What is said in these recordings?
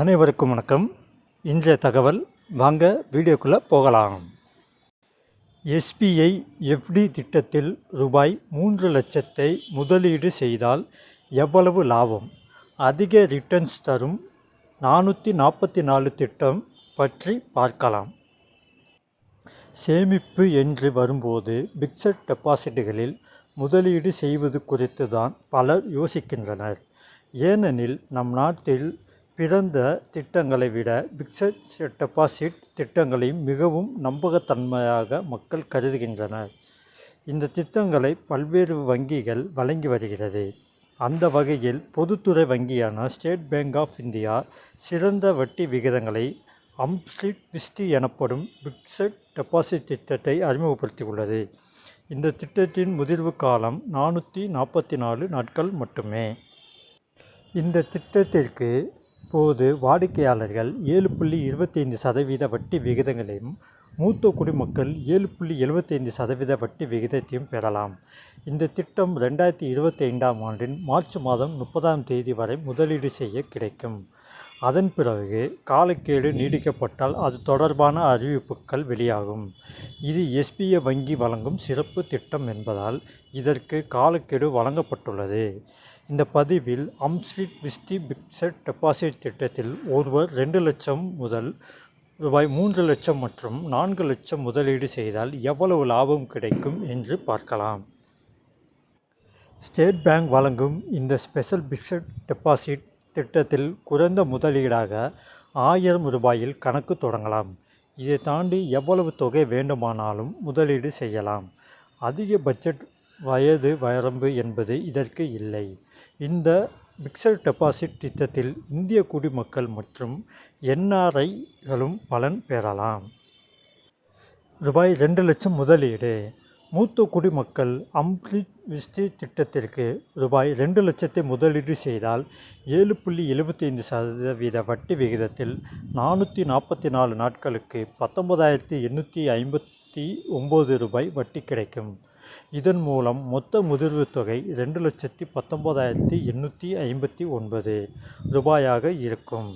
அனைவருக்கும் வணக்கம். இன்றைய தகவல் வாங்க வீடியோக்குள்ளே போகலாம். எஸ்பிஐ எஃப்டி திட்டத்தில் ரூபாய் மூன்று லட்சத்தை முதலீடு செய்தால் எவ்வளவு லாபம்? அதிக ரிட்டர்ன்ஸ் தரும் நானூற்றி நாற்பத்தி நாலு திட்டம் பற்றி பார்க்கலாம். சேமிப்பு என்று வரும்போது பிக்சட் டெபாசிட்டுகளில் முதலீடு செய்வது குறித்து தான் பலர் யோசிக்கின்றனர். ஏனெனில் நம் நாட்டில் பிறந்த திட்டங்களை விட பிக்சட் டெபாசிட் திட்டங்களை மிகவும் நம்பகத்தன்மையாக மக்கள் கருதுகின்றனர். இந்த திட்டங்களை பல்வேறு வங்கிகள் வழங்கி வருகிறது. அந்த வகையில் பொதுத்துறை வங்கியான ஸ்டேட் பேங்க் ஆஃப் இந்தியா சிறந்த வட்டி விகிதங்களை அம்ஸ்லிட் விஸ்டி எனப்படும் பிக்சட் டெபாசிட் திட்டத்தை அறிமுகப்படுத்தியுள்ளது. இந்த திட்டத்தின் முதிர்வு காலம் நானூற்றி நாற்பத்தி நாலு நாட்கள் மட்டுமே. இந்த திட்டத்திற்கு தற்போது வாடிக்கையாளர்கள் ஏழு புள்ளி இருபத்தைந்து சதவீத வட்டி விகிதங்களையும் மூத்த குடிமக்கள் ஏழு புள்ளி எழுபத்தைந்து சதவீத வட்டி விகிதத்தையும் பெறலாம். இந்த திட்டம் ரெண்டாயிரத்தி இருபத்தி ஐந்தாம் ஆண்டின் மார்ச் மாதம் முப்பதாம் தேதி வரை முதலீடு செய்ய கிடைக்கும். அதன் பிறகு காலக்கேடு நீடிக்கப்பட்டால் அது தொடர்பான அறிவிப்புகள் வெளியாகும். இது எஸ்பிஐ வங்கி வழங்கும் சிறப்பு திட்டம் என்பதால் இதற்கு காலக்கெடு வழங்கப்பட்டுள்ளது. இந்த பதிவில் அம்ஸ்ட்ரீட் விஸ்டி பிக்சட் டெபாசிட் திட்டத்தில் ஒருவர் ரெண்டு லட்சம் முதல் ரூபாய் மூன்று லட்சம் மற்றும் நான்கு லட்சம் முதலீடு செய்தால் எவ்வளவு லாபம் கிடைக்கும் என்று பார்க்கலாம். ஸ்டேட் பேங்க் வழங்கும் இந்த ஸ்பெஷல் பிக்சட் டெபாசிட் திட்டத்தில் குறைந்த முதலீடாக ஆயிரம் ரூபாயில் கணக்கு தொடங்கலாம். இதை தாண்டி எவ்வளவு தொகை வேண்டுமானாலும் முதலீடு செய்யலாம். அதிக பட்ஜெட் வயது வரம்பு என்பது இதற்கு இல்லை. இந்த பிக்சட் டெபாசிட் திட்டத்தில் இந்திய குடிமக்கள் மற்றும் என்ஆர்ஐகளும் பலன் பெறலாம். ரூபாய் ரெண்டு லட்சம் முதலீடு. மூத்த குடிமக்கள் அம்ரித் விஸ்டி திட்டத்திற்கு ரூபாய் ரெண்டு லட்சத்தை முதலீடு செய்தால் ஏழு புள்ளி எழுபத்தைந்து சதவீத வட்டி விகிதத்தில் நானூற்றி நாற்பத்தி நாலு நாட்களுக்கு பத்தொன்பதாயிரத்தி எண்ணூற்றி ஐம்பத்தி ஒம்பது ரூபாய் வட்டி கிடைக்கும். இதன் மூலம் மொத்த முதிர்வு தொகை ரெண்டு லட்சத்தி பத்தொம்போதாயிரத்தி எண்ணூற்றி ஐம்பத்தி ஒன்பது ரூபாயாக இருக்கும்.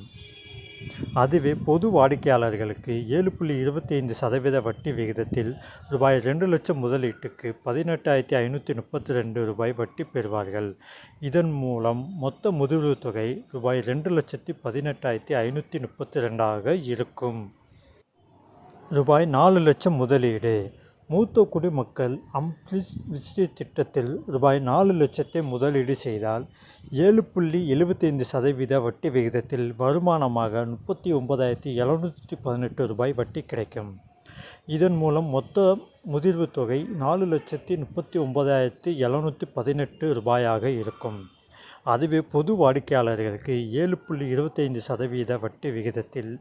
அதுவே பொது வாடிக்கையாளர்களுக்கு ஏழு புள்ளி இருபத்தி ஐந்து சதவீத வட்டி விகிதத்தில் ரூபாய் ரெண்டு லட்சம் முதலீட்டுக்கு பதினெட்டாயிரத்தி ஐநூற்றி முப்பத்தி ரெண்டு ரூபாய் வட்டி பெறுவார்கள். இதன் மூலம் மொத்த முதிர்வு தொகை ரூபாய் ரெண்டு லட்சத்தி பதினெட்டாயிரத்தி ஐநூற்றி முப்பத்தி ரெண்டாக இருக்கும். ரூபாய் நாலு லட்சம் முதலீடு. மூத்த குடிமக்கள் அம்ப்ளிஸ் விஸ்டி திட்டத்தில் ரூபாய் நாலு லட்சத்தை முதலீடு செய்தால் ஏழு புள்ளி எழுபத்தைந்து சதவீத வட்டி விகிதத்தில் வருமானமாக முப்பத்தி ஒன்பதாயிரத்தி எழுநூற்றி பதினெட்டு ரூபாய் வட்டி கிடைக்கும். இதன் மூலம் மொத்த முதிர்வு தொகை நாலு லட்சத்தி முப்பத்தி ஒன்பதாயிரத்தி எழுநூற்றி பதினெட்டு ரூபாயாக இருக்கும். அதுவே பொது வாடிக்கையாளர்களுக்கு ஏழு புள்ளி இருபத்தைந்து சதவீத வட்டி விகிதத்தில்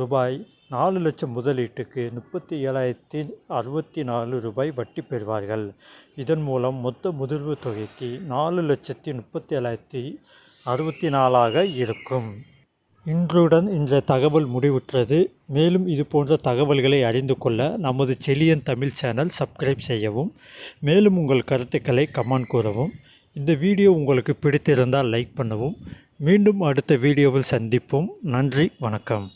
ரூபாய் நாலு லட்சம் முதலீட்டுக்கு முப்பத்தி ஏழாயிரத்தி அறுபத்தி நாலு ரூபாய் வட்டி பெறுவார்கள். இதன் மூலம் மொத்த முதிர்வு தொகைக்கு நாலு லட்சத்தி முப்பத்தி ஏழாயிரத்தி அறுபத்தி நாலாக இருக்கும். இன்றுடன் இந்த தகவல் முடிவுற்றது. மேலும் இது போன்ற தகவல்களை அறிந்து கொள்ள நமது செலியன் தமிழ் சேனல் சப்ஸ்கிரைப் செய்யவும் மேலும் உங்கள் கருத்துக்களை கமெண்ட் கூறவும் இந்த வீடியோ உங்களுக்கு பிடித்திருந்தால் லைக் பண்ணவும். மீண்டும் அடுத்த வீடியோவில் சந்திப்போம். நன்றி வணக்கம்.